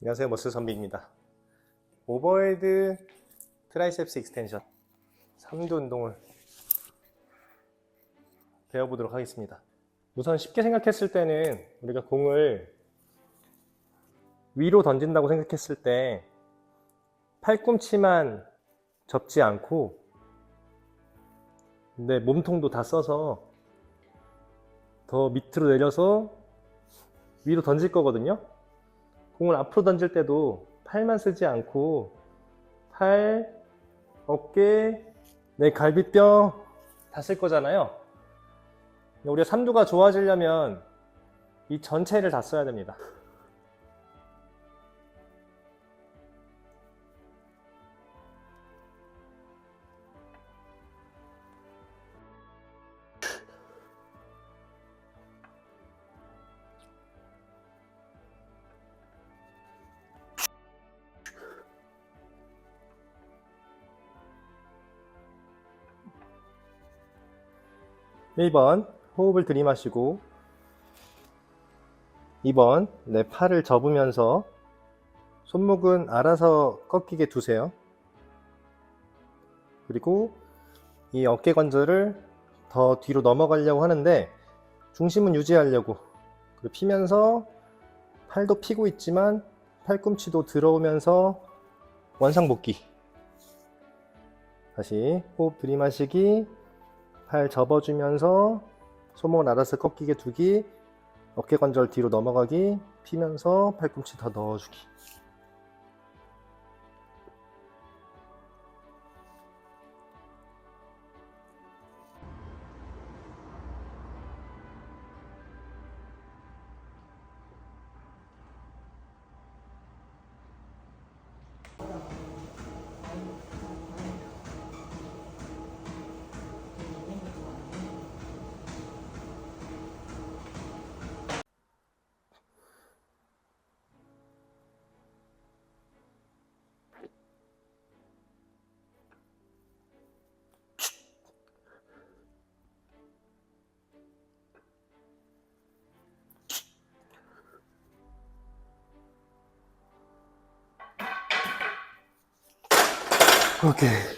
안녕하세요 머스 선비입니다. 오버헤드 트라이셉스 익스텐션 3두 운동을 배워보도록 하겠습니다. 우선 쉽게 생각했을 때는 우리가 공을 위로 던진다고 생각했을 때 팔꿈치만 접지 않고 근데 몸통도 다 써서 더 밑으로 내려서 위로 던질 거거든요 공을 앞으로 던질 때도 팔만 쓰지 않고 팔, 어깨, 내 갈비뼈 다 쓸 거잖아요. 우리가 삼두가 좋아지려면 이 전체를 다 써야 됩니다. 일번 호흡을 들이마시고 2번 내 팔을 접으면서 손목은 알아서 꺾이게 두세요. 그리고 이 어깨 관절을 더 뒤로 넘어가려고 하는데 중심은 유지하려고 그리고 피면서 팔도 피고 있지만 팔꿈치도 들어오면서 원상복귀 다시 호흡 들이마시기 팔 접어주면서 손목을 알아서 꺾이게 두기 어깨 관절 뒤로 넘어가기 피면서 팔꿈치 더 넣어주기 오케이